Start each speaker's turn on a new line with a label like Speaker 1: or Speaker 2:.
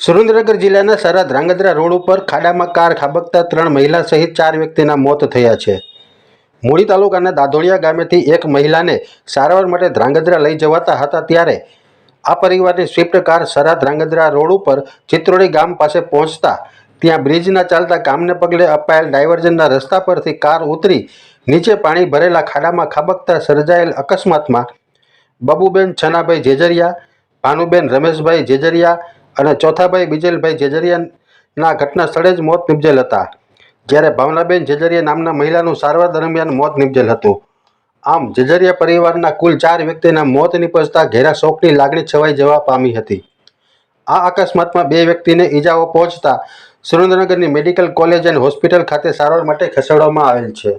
Speaker 1: સુરેન્દ્રનગર જિલ્લાના સરહદ ધ્રાંગધ્રા રોડ ઉપર ખાડામાં કાર ખાબકતા ત્રણ મહિલા સહિત ચાર વ્યક્તિના મોત થયા છે. મૂળી તાલુકાના દાધોડિયા ગામેથી એક મહિલાને સારવાર માટે ધ્રાંગધ્રા લઈ જવાતા હતા ત્યારે આ પરિવારની સ્વિફ્ટ કાર સરહદ ધ્રાંગધ્રા રોડ ઉપર ચિત્રોડી ગામ પાસે પહોંચતા ત્યાં બ્રિજના ચાલતા કામને પગલે અપાયેલ ડાયવર્ઝનના રસ્તા પરથી કાર ઉતરી નીચે પાણી ભરેલા ખાડામાં ખાબકતા સર્જાયેલ અકસ્માતમાં બબુબેન છનાભાઈ જેજરિયા ભાનુબેન રમેશભાઈ જેજરિયા અને ચોથાભાઈ બિજલભાઈ જેજરિયાના ઘટના સ્થળે જ મોત નિપજેલ હતા. જ્યારે ભાવનાબેન જેજરિયા નામના મહિલાનું સારવાર દરમિયાન મોત નિપજેલ હતું. આમ જેજરિયા પરિવારના કુલ ચાર વ્યક્તિના મોત નિપજતા ઘેરા શોકની લાગણી છવાઈ જવા પામી હતી. આ અકસ્માતમાં બે વ્યક્તિને ઈજાઓ પહોંચતા સુરેન્દ્રનગરની મેડિકલ કોલેજ એન્ડ હોસ્પિટલ ખાતે સારવાર માટે ખસેડવામાં આવેલ છે.